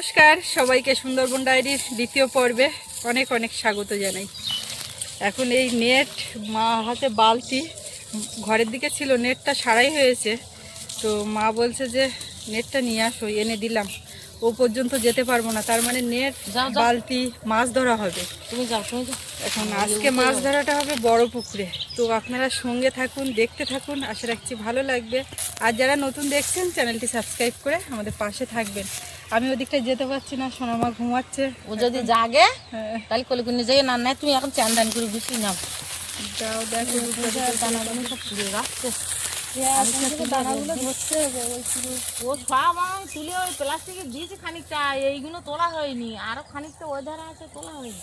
নমস্কার সবাইকে সুন্দরবন ডায়েরির দ্বিতীয় পর্বে অনেক অনেক স্বাগত জানাই। এখন এই নেট মা হাতে বালতি ঘরের দিকে ছিল নেটটা সারাই হয়েছে। তো মা বলছে যে নেটটা নিয়ে আসো এনে দিলাম। ও পর্যন্ত যেতে পারব না তার মানে নেট। বালতি মাছ ধরা হবে। তুমি যাও তুমি যাও। এখন আজকে মাছ ধরাটা হবে বড় পুকুরে। তো আপনারা সঙ্গে থাকুন দেখতে থাকুন আশা রাখছি ভালো লাগবে। আর যারা নতুন দেখছেন চ্যানেলটি সাবস্ক্রাইব করে আমাদের পাশে থাকবেন। আমি ওদিকটা যেতে পারছি না সোনামা ঘুমাচ্ছে। ও যদি জাগে হ্যাঁ, তাহলে কলিকুনি যাই না নাই তুমি এখন চান দান করে গুছিয়ে নাও। যাও দেখো দানাগুলো সব পুড়ে হয়নি।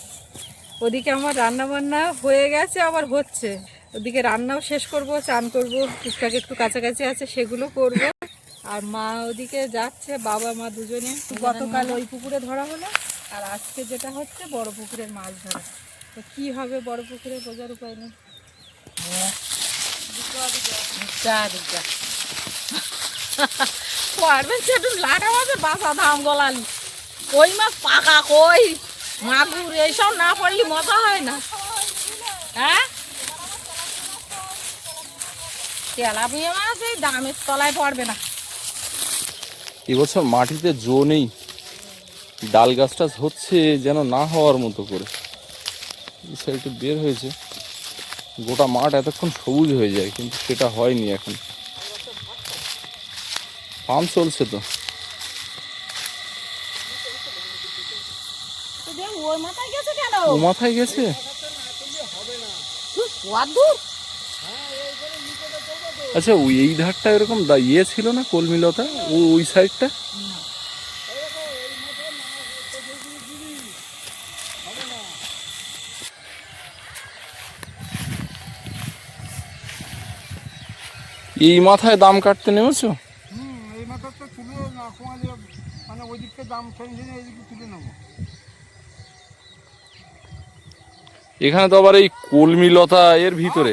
ওদিকে আমার রান্না বান্না হয়ে গেছে আবার হচ্ছে। ওদিকে রান্নাও শেষ করব চান করব টুকটাক একটু কাছাকাছি আছে সেগুলো করব। আর মা ওদিকে যাচ্ছে, বাবা, মা দুজনে। গতকাল ওই পুকুরে ধরা হলো, আর আজকে যেটা হচ্ছে, বড় পুকুরের মাছ ধরা। তো কি হবে বড় পুকুরে, বোঝার উপায় নেই। মাঝে বাসা কই মাছ পাকা কই? এইসব না পড়লে হয় না? হ্যাঁ? তেলাপিয়া মাছ এই দামের তলায় পড়বে না। এবছর মাটিতে জো নেই। ডাল গাছ টাছ হচ্ছে যেন না হওয়ার মতো করে। সাইডে বের হয়েছে। গোটা মাঠ এতক্ষণ সবুজ হয়ে যায় কিন্তু সেটা হয়নি এখন। পাম্প চলছে তো। ও মাথায় গেছে? আচ্ছা ওই এই ধারটা এরকম দা- ইয়ে ছিল না কলমিলতা? ও ওই সাইডটা? এই মাথায় দাম কাটতে নেমেছো? এই মাথাটা তুলে না কমালে মানে ওই দাম তুলে নেব। এখানে তো আবার এই কলমিলতা এর ভিতরে।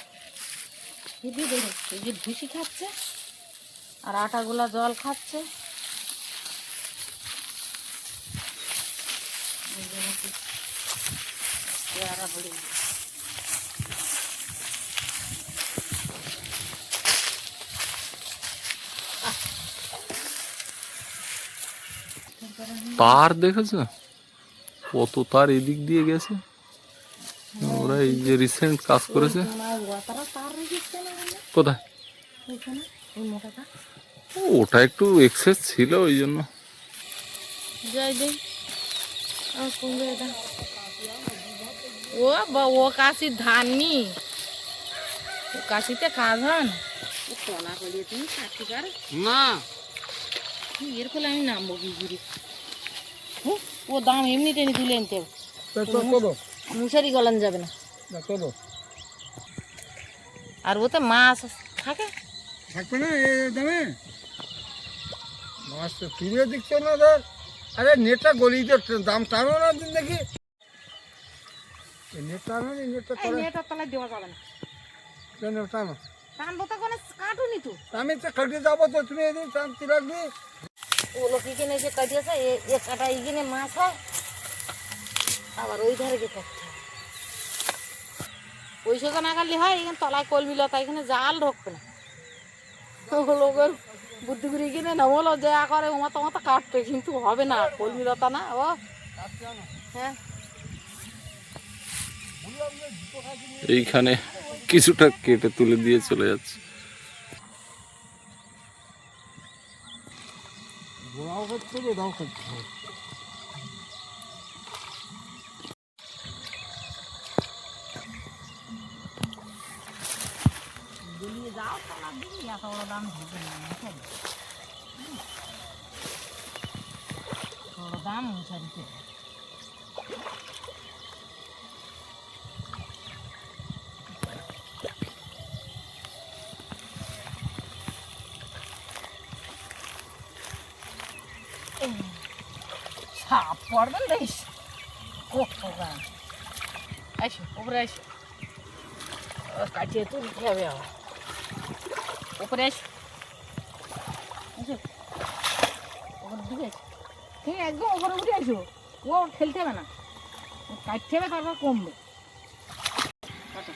দেখো এই যে ভুসি খাচ্ছে আর আটাগুলা জল খাচ্ছে। পেয়ারা তার দেখেছ? কত তার এদিক দিয়ে গেছে। ওরা এই যে রিসেন্ট কাজ করেছে। কোথায়? ওটা একটু এক্সেস ছিল ওই জন্য। যাই দেই। ও বা ও কাশির ধান নি ও কাশিতে কাজ হন তলা তুমি কাটতে পারো না। এর ফলে আমি নামবো কি হু, ও দাম এমনি টেনে তুলে আনতে হবে মুসারি গলান যাবে না। চলো আর ওতে মাছ থাকে? থাকবে না এই দামে? মাছ তো ফিরে দিচ্ছে না ধর আরে নেটটা গলিয়ে তো দাম টানো না দিন দেখি। নেট টানো নি নেটটা করে মেয়েটার তলায় দেওয়া যাবে না। কেন টানো। টানবো তো কোনো কাটুনি তো। আমি তো কাটে যাব তো তুমি এদিন টানতে রাখবি ও লোক এখানে এসে কাটিয়েছে এ- এ কাটা এখানে মাছ হয়। আবার ওই ধারে হয় ওই সোজা না কাটলে হয় এখানে তলায় কলমি লতা এখানে জাল ঢুকবে না। ও লোকের বুদ্ধি করে কিনে না বলো যে করে ওমা তোমার তো কাটবে কিন্তু হবে না কলমি লতা না ও। হ্যাঁ। এইখানে কিছুটা কেটে তুলে দিয়ে চলে যাচ্ছে। দাও করতে হবে বেরিয়ে যাও তলার দিকে এত বড় দাম হবে না বুঝছেন? দাম মশারিতে সাপ পড়বেন দেখিস কত গান আসো। দিকে আসো। একদম উঠে আসো। ও খেলতে হবে না। কাটতে হবে তারপর কমবে। কাটো।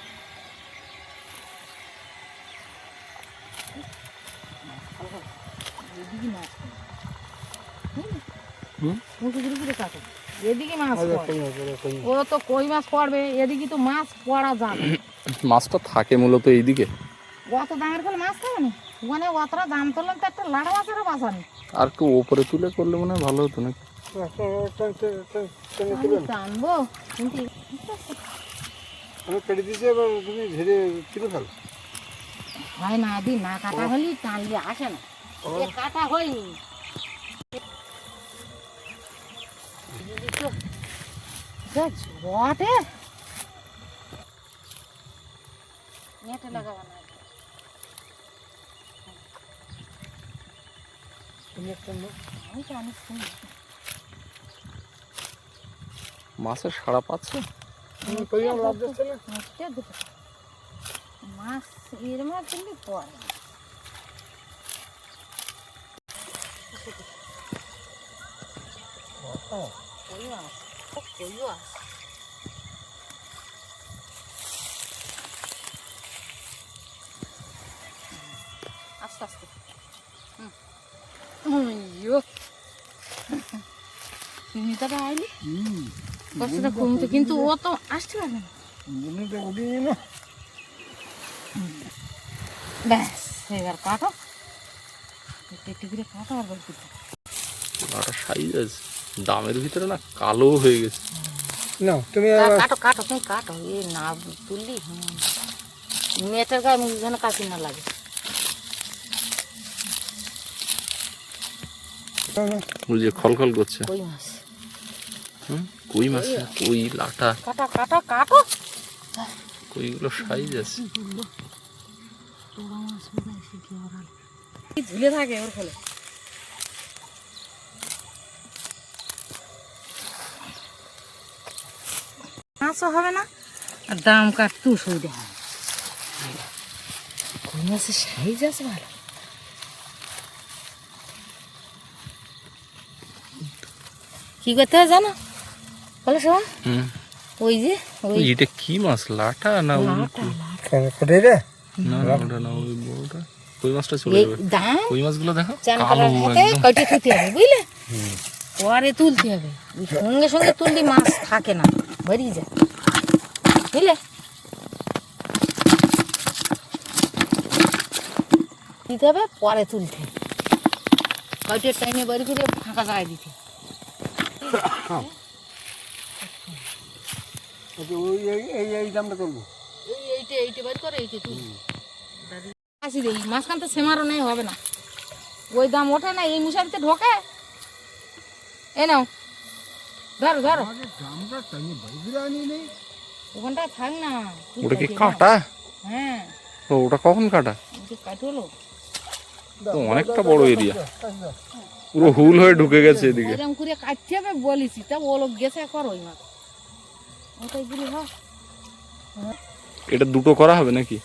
এদিকে মাছ কাটো। এদিকে ও তো কই মাছ পড়বে এদিকে তো মাছ পড়া যাবে। মাছটা থাকে মূলত এইদিকে। অত দামের করে মাছ থাকে না ওখানে অতটা দাম তুললাম তো একটা লাড়া মাছেরও বাঁচানি আর একটু ওপরে তুলে করলে মনে হয় ভালো হতো নাকি? টানবো কিন্তু আমি কেটে দিয়েছি এবার তুমি ধীরে তুলে ফেলো। হয় না দি না কাটা হলি টানলে আসে না। এ কাটা হয়নি। বটে। নেটে লাগাবো না আমি টানি শুনি মাছের সাড়া পাচ্ছে? মাছ এর মাছ কিন্তু পড়ে না। কই মাছ ও, কই মাছ আস্তে আস্তে হুম। অಯ್ಯೋ সুমিতাটা আইলি কষ্টটা কমতে কিন্তু ও তো আসতে পারবে না বুনিটা উঠিয়ে না ব্যাস এবার কাটো। একটু একটু করে কাটো আর বলতে একটা সাইজ আছে দামের ভিতরে না কালো হয়ে গেছে। না তুমি কাটো কাটো তুমি কাটো। এ না তুললি। মেয়েটার গায়ে মুখ যেন কাশি না লাগে। যে খলখল করছে। কই মাছ? কই মাছ? কই লাটা কাটো কাটো কাটো। কইগুলো সাইজ আছে। ঝুলে থাকে ওর ফলে। মাছও হবে না আর দাম কাটতেও সুবিধা হবে কই মাছের সাইজ আছে ভালো? কি করতে হয় জানো? বলো শোন। ওই যে ওই এটা কি মাছ? লাটা না ওই কোটে রে? না না ওটা না ওই বড়টা কই মাছটা চলে যাবে? কই মাছগুলো দেখো? কালো একদম। কয়টা খেতে হবে বুঝলে? পরে তুলতে হবে। সঙ্গে সঙ্গে তুললে মাছ থাকে না। বেরিয়ে যায় বুঝলে? দিতে হবে পরে তুলতে কয়টার টাইমে বাড়ি করে ফাঁকা জায়গায় দিতে হবে। ওই এই- এই এই দামটা করব। এই এইটা এইটা বাড়ি করে এইটা তুল। আসি দেই মাঝখান তো সেমারও নেই হবে না। ওই দাম ওঠে না এই মশারিতে ঢোকে। এ নাও। ধরো ধরো। আমাদের দামটা টাইমে বাড়ি ফিরে আনি নেই ওখানটায় থাক না। ওটা কি কাটা? হ্যাঁ। ওটা কখন কাটা? কাটলো তো অনেকটা বড় এরিয়া পুরো হুল হয়ে ঢুকে গেছে এদিকে। এরকম করে কাটতে হবে বলেছি তা ও লোক গেছে কর ওই মাছ এটা দুটো করা হবে নাকি?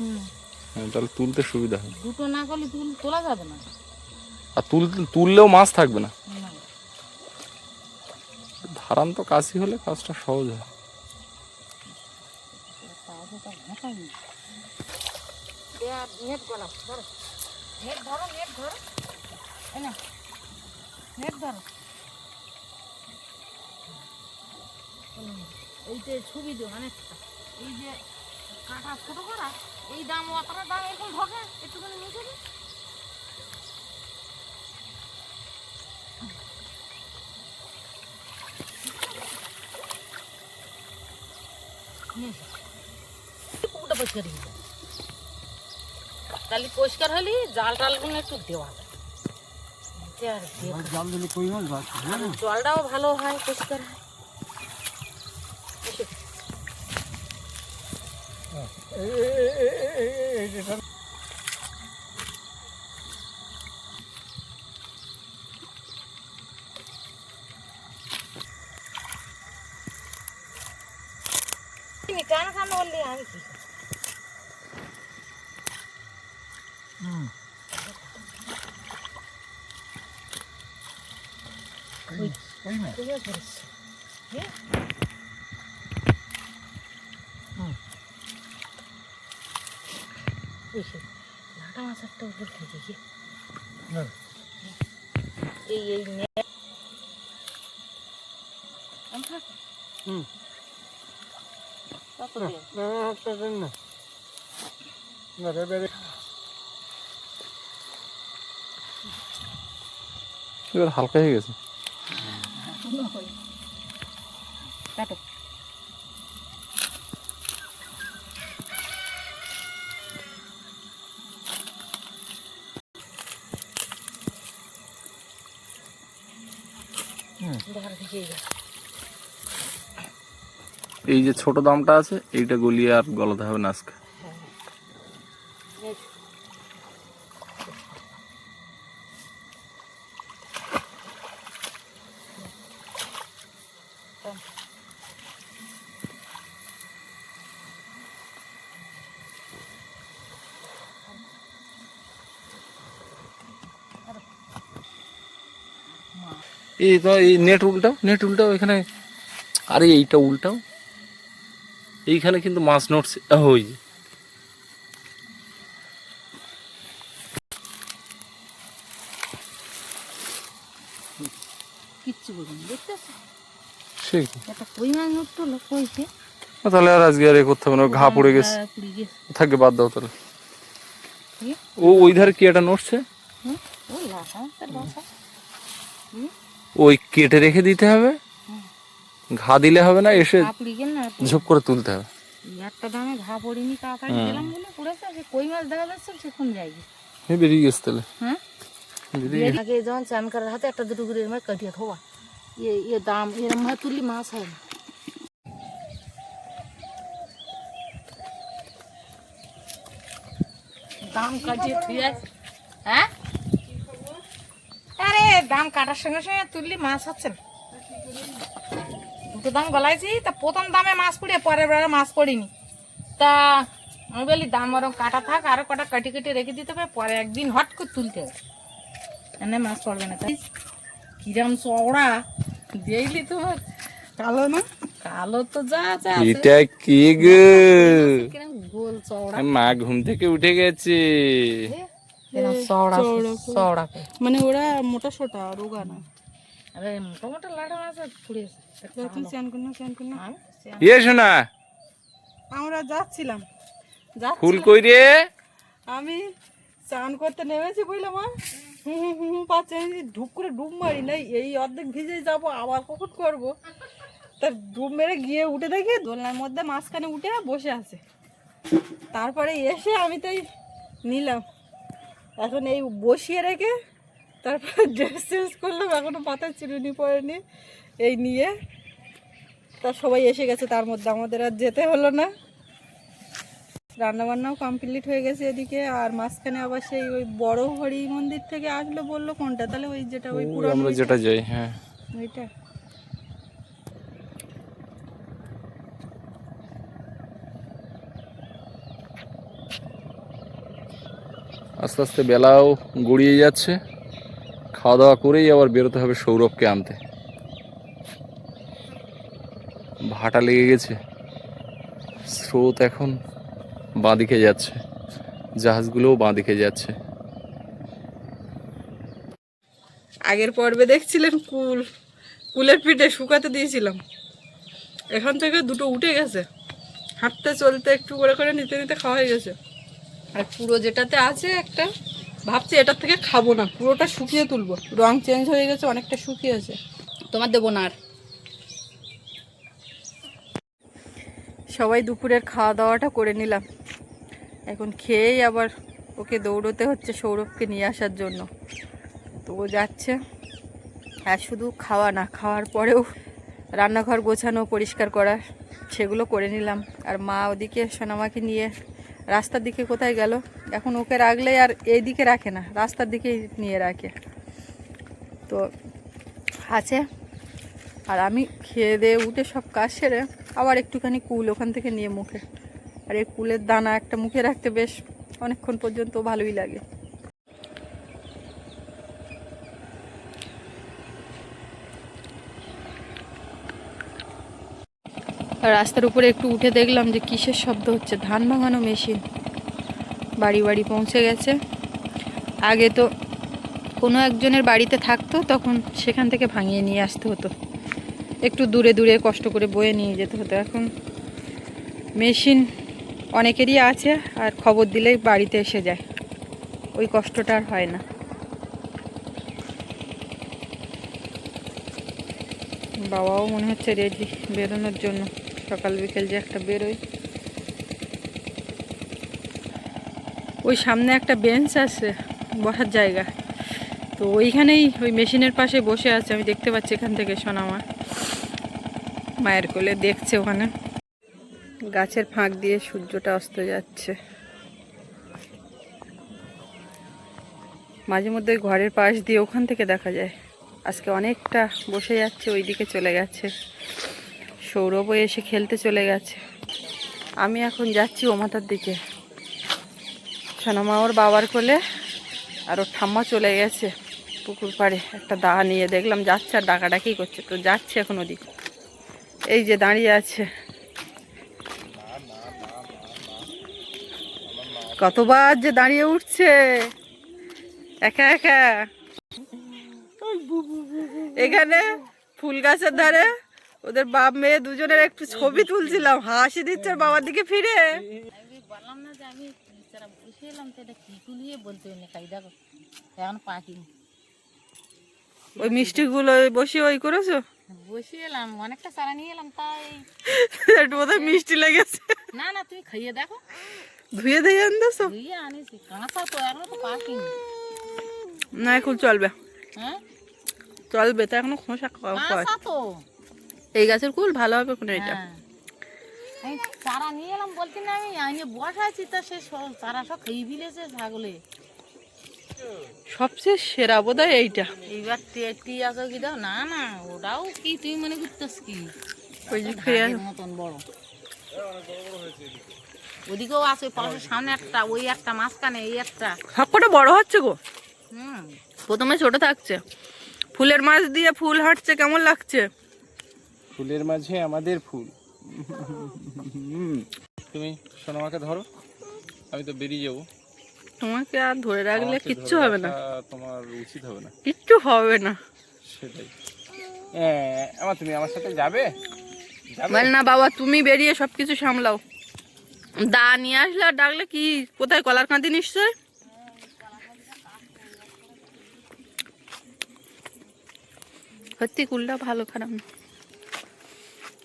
হ্যাঁ, তাহলে তুলতে সুবিধা হবে। দুটো না করলে তুল তোলা যাবে না। আর তুলতে তুললেও মাছ থাকবে না। ধারান তো কাশি হলে কাজটা সহজ হয়। ধরো। নেট ধরো নেট ধরো এই নাও, নেট ধরো হুম, এইটা ছবি দিও অনেকটা এই যে কাটা ছোট করা এই দাম অতটা দাম এরকম ঢোকে একটুখানি নিচে দিই পুকুরটা পরিষ্কার হয়ে যায় তাহলে পরিষ্কার হলে জাল টালগুলো একটু দেওয়া যায়। মাছতে আর কি জাল দিলে কই মাছ বাড়ছে আর জলটাও ভালো হয় পরিষ্কার হয়। কেন কেন বললি আমি কি কই মাছ তুইও ধরিস হ্যাঁ ওই লাটা মাছ একটা উপর গিয়ে না। এই এই। হুম। না না রে বেরে এবার হালকা হয়ে গেছে এই যে ছোট দামটা আছে এইটা গলিয়ে আর গলাতে হবে না আজকে। এই এই নেট উল্টাও নেট উল্টাও এখানে। আরে এইটা উল্টাও। এইখানে কিন্তু মাছ নড়ছে ওই ও, তাহলে আর আজকে আর এ করতে হবে না ঘা পড়ে গেছে। থাকে বাদ দাও তাহলে। ও ওই ধারে কি এটা নড়ছে তার বাসা ওই কেটে রেখে দিতে হবে। ঘা দিলে হবে না এসে ঘা পুড়ে গেল না ঝোপ করে তুলতে হবে। এই একটা দামে ঘা পড়িনি তাড়াতাড়ি দিলাম বলে পড়েছে সে কই মাছ দেখা যাচ্ছে সেখান যাই এই বেরিয়ে গেছে তাহলে। হ্যাঁ? বেরিয়ে গেছে। আগে যখন চান করার হাতে একটা দুটো করে এরম কাটিয়ে থোয়া ইয়ে ইয়ে দাম এরম ভাবে তুললি মাছ হয় না। দাম কাটিয়ে থুয়ে আছে। হ্যাঁ? আরে দাম কাটার সঙ্গে সঙ্গে তুললি মাছ হচ্ছে না। দুটো দাম গলাইছি তা প্রথম দামে মাছ পড়ে পরের বেলা মাছ পড়িনি। তা আমি বলি দাম ওরকম কাটা থাক আরও কটা কাটি কেটে রেখে দিতে হবে পরে একদিন হট করে তুলতে হবে। এনে মাছ পড়বে না। তাই কিরম চওড়া দেখলি তোমার কালো না? কালো তো যা যা এটা কি গো? কিরম গোল চওড়া। মা ঘুম থেকে উঠে গেছে। মানে ওরা মোটা সোটা রোগা না। না না সে- ইয়ে আমরা যাচ্ছিলাম। যা ফুল কই রে? আমি চান করতে নেমেছি বুঝলাম মা। হুম হুম পাচ্ছে। আমি ঢুক করে ডুব মারি নাই এই অর্ধেক ভিজে যাব আবার কখন করব? তা ডুব মেরে গিয়ে উঠে দেখি দোলনার মধ্যে মাঝখানে উঠে বসে আছে। তারপরে এসে আমি তাই নিলাম। এখন এই বসিয়ে রেখে তারপর ড্রেস চেঞ্জ করলাম এখনও পাতায় চিরুনি পড়েনি এই নিয়ে। তা সবাই এসে গেছে তার মধ্যে আমাদের আর যেতে হলো না। রান্নাবান্নাও কমপ্লিট হয়ে গেছে এদিকে আর মাঝখানে আবার সেই ওই বড় হরি মন্দির থেকে আসলে বলল কোনটা? তাহলে ওই যেটা ওই পুরো আমরা যেটা যাই হ্যাঁ। ওইটা? আস্তে আস্তে বেলাও গড়িয়ে যাচ্ছে। খাওয়া দাওয়া করেই আবার বেরোতে হবে সৌরভকে আনতে। ভাটা লেগে গেছে। স্রোত এখন বাঁদিকে যাচ্ছে। জাহাজগুলোও বাঁদিকে যাচ্ছে। আগের পর্বে দেখছিলেন কুল। কুলের পিঠে শুকাতে দিয়েছিলাম। এখান থেকে দুটো উঠে গেছে। হাঁটতে চলতে একটু করে করে নিতে নিতে খাওয়া হয়ে গেছে। আর পুরো যেটাতে আছে একটা ভাবছি এটার থেকে খাব না পুরোটা শুকিয়ে তুলবো। রং চেঞ্জ হয়ে গেছে অনেকটা শুকিয়েছে। তোমার দেবো না আর। সবাই দুপুরের খাওয়া দাওয়াটা করে নিলাম। এখন খেয়েই আবার ওকে দৌড়তে হচ্ছে সৌরভকে নিয়ে আসার জন্য। তো তো ও যাচ্ছে। আর শুধু খাওয়া না খাওয়ার পরেও রান্নাঘর গোছানো পরিষ্কার করা সেগুলো করে নিলাম। আর মা ওদিকে সোনামাকে নিয়ে রাস্তার দিকে কোথায় গেল? এখন ওকে রাখলে আর এই দিকে রাখে না, রাস্তার দিকেই নিয়ে রাখে। তো আছে। আর আমি খেয়ে দিয়ে উঠে সব কাজ সেরে আবার একটুখানি কুল ওখান থেকে নিয়ে মুখে। আর এই কুলের দানা একটা মুখে রাখতে বেশ অনেকক্ষণ পর্যন্ত ভালোই লাগে। রাস্তার উপরে একটু উঠে দেখলাম যে কিসের শব্দ হচ্ছে, ধান ভাঙানো মেশিন। বাড়ি বাড়ি পৌঁছে গেছে। আগে তো কোনো একজনের বাড়িতে থাকতো, তখন সেখান থেকে ভাঙিয়ে নিয়ে আসতে হতো। একটু দূরে দূরে কষ্ট করে বয়ে নিয়ে যেতে হতো। এখন মেশিন অনেকেরই আছে, আর খবর দিলেই বাড়িতে এসে যায়। ওই কষ্টটা আর হয় না। বাবাও মনে হচ্ছে রেডি বেরোনোর জন্য। সকাল বিকেল যে একটা বেরোয় ওই সামনে একটা বেঞ্চ আছে, বসার জায়গা। তো ওইখানেই ওই মেশিনের পাশে বসে আছে, আমি দেখতে পাচ্ছি এখান থেকে সোনামা মায়ের কোলে দেখছে ওখানে। গাছের ফাঁক দিয়ে সূর্যটা অস্ত যাচ্ছে। মাঝে মধ্যে ঘরের পাশ দিয়ে ওখান থেকে দেখা যায়। আজকে অনেকটা বসে যাচ্ছে ওই দিকে চলে গেছে। সৌরভও এসে খেলতে চলে গেছে। আমি এখন যাচ্ছি ওমাতার দিকে। সোনামা ওর বাবার কোলে আর ওর ঠাম্মা চলে গেছে পুকুর পাড়ে। একটা দা নিয়ে দেখলাম, যাচ্ছে আর ডাকাডাকি করছে। তো যাচ্ছে এখন ওদিকে। এই যে দাঁড়িয়ে আছে। কতবার যে দাঁড়িয়ে উঠছে। একা একা। এখানে ফুল গাছের ধারে ওদের বাপ মেয়ে দুজনের একটু ছবি তুলছিলাম হাসি দিচ্ছে বাবার দিকে ফিরে। আমি বললাম না যে আমি বসে এলাম তো এটা কি তুলিয়ে বলতে দেখো এখন পাখিনি ওই মিষ্টিগুলো বসে ওই করেছ? বসে এলাম অনেকটা নিয়ে এলাম তাই। একটু বোধহয় মিষ্টি লেগেছে। না না তুমি খাইয়ে দেখো। ধুয়ে দিয়ে আনতেছো? ধুইয়ে আনিছি কাঁচা তো এখনও তো পাকিনি না এখন চলবে। হ্যাঁ? চলবে তো এখনও খোসা খাওয়া তো। এই গাছের কুল ভালো হবে কোনো এটা? হ্যাঁ। আমি চারা নিয়ে এলাম বলছি না আমি আইনে বসাইছি তা সে চারা সব খেয়ে ফেলেছে ছাগলে। সবচেয়ে সেরা বোধ হয় এইটা। এইবার আছো কি দাও? না না ওটাও কি তুই মনে করতেস কি? ওই যে খেয়ে মতন বড়। ওদিকেও আছে পাশের সামনে একটা ওই একটা মাঝখানে এই একটা। সবকটা বড় হচ্ছে গো। হুম। প্রথমে ছোট থাকছে। ফুলের মাছ দিয়ে ফুল হাঁটছে কেমন লাগছে? ফুলের মাঝে আমাদের ফুল। তুমি সোনামাকে ধরো আমি তো বেরিয়ে যাব। তোমাকে আর ধরে রাখলে কিচ্ছু হবে না। তোমার উচিত হবে না। কিচ্ছু হবে না। সেটাই। হ্যাঁ আমার তুমি আমার সাথে যাবে? যাবে? বল না বাবা তুমি বেরিয়ে সব কিছু সামলাও। দা নিয়ে আসলে আর ডাকলে কি কোথায় কলার কাঁদি নিশ্চয়? সত্যি কুলটা ভালো খারাপ না।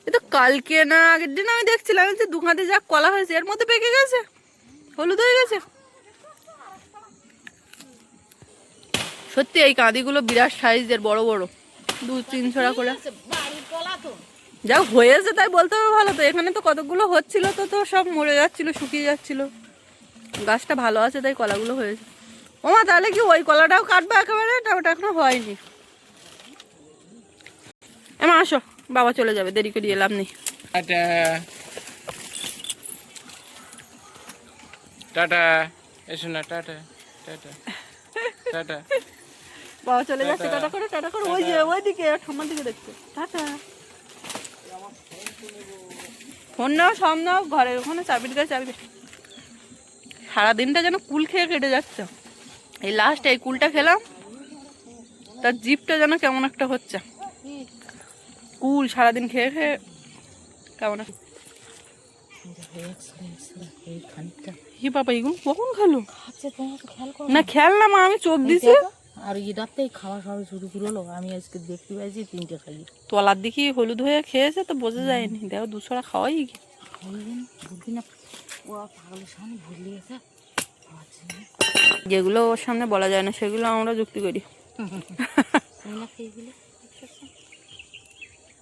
এ তো কালকে না, আগের দিন আমি দেখছিলাম যে দুখাতে যা কলা হয়েছে, এর মধ্যে পেকে গেছে, হলুদ হয়ে গেছে। সত্যি, এই কাঁদিগুলো বিরাট সাইজের, বড় বড়। দু তিন ছড়া করে। যা হয়েছে তাই বলতে হবে ভালো তো, এখানে তো কতগুলো হচ্ছিল তো তো সব মরে যাচ্ছিল, শুকিয়ে যাচ্ছিল। গাছটা ভালো আছে তাই কলাগুলো হয়েছে। ওমা তাহলে কি ওই কলাটাও কাটবে একেবারে? ওটা এখনও হয়নি। এমা আসো। বাবা চলে যাবে দেরি করে এলাম নেই। টাটা টাটা। এসো না টাটা টাটা টাটা। বাবা চলে যাচ্ছে টাটা করে টাটা করে। ওই যে ওইদিকে ঠাম্মার দিকে দেখছে। টাটা। ফোন নাও সব নাও ঘরে ওখানে চাবির গায়ে চাবি। সারাদিনটা যেন কুল খেয়ে কেটে যাচ্ছে। এই লাস্ট এই কুলটা খেলাম তার জিপটা যেন কেমন একটা হচ্ছে। কুল সারাদিন খেয়ে খেয়ে কেমন হি বাবা এগুলো কখন খালো? না খেয়াল না মা আমি চোখ দিছি আর এটাতেই খাওয়া সব শুরু করল। আমি আজকে দেখতে পাইছি তিনটে খাই তলার দিকে হলুদ হয়ে খেয়েছে তো বোঝা যায়নি। দেখো দুশোটা খাওয়াই কি? খাইলেন না। ও পাগলের সামনে ভুলে গেছে যেগুলো ওর সামনে বলা যায় না সেগুলো আমরা যুক্তি করি।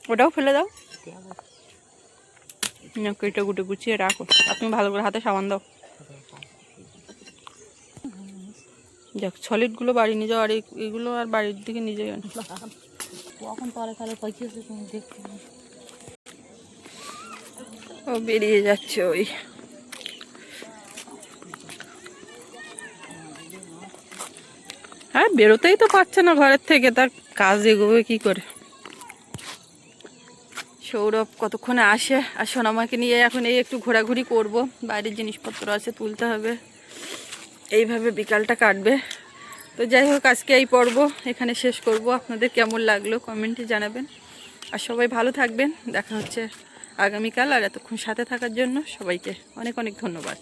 ওটাও ফেলে দাও। কেটে গুটে গুছিয়ে রাখো। আর তুমি ভালো করে হাতে সাবান দাও। যাক সলিডগুলো বাড়ি নিয়ে যাও আর এই- এগুলো আর বাড়ির দিকে নিয়ে যাও। কখন পাইছিস তুমি দেখতে ও বেরিয়ে যাচ্ছে ওই। হ্যাঁ বেরোতেই তো পারছে না ঘরের থেকে। তার কাজ এগোবে কি করে? সৌরভ কতক্ষণে আসে? আর সোনামাকে নিয়ে এখন এই একটু ঘোরাঘুরি করব। বাইরের জিনিসপত্র আছে, তুলতে হবে। এইভাবে বিকালটা কাটবে। তো যাই হোক, আজকে এই পর্ব এখানে শেষ করব। আপনাদের কেমন লাগল কমেন্টে জানাবেন। আর সবাই ভালো থাকবেন। দেখা হচ্ছে আগামীকাল, আর এতক্ষণ সাথে থাকার জন্য সবাইকে অনেক অনেক ধন্যবাদ।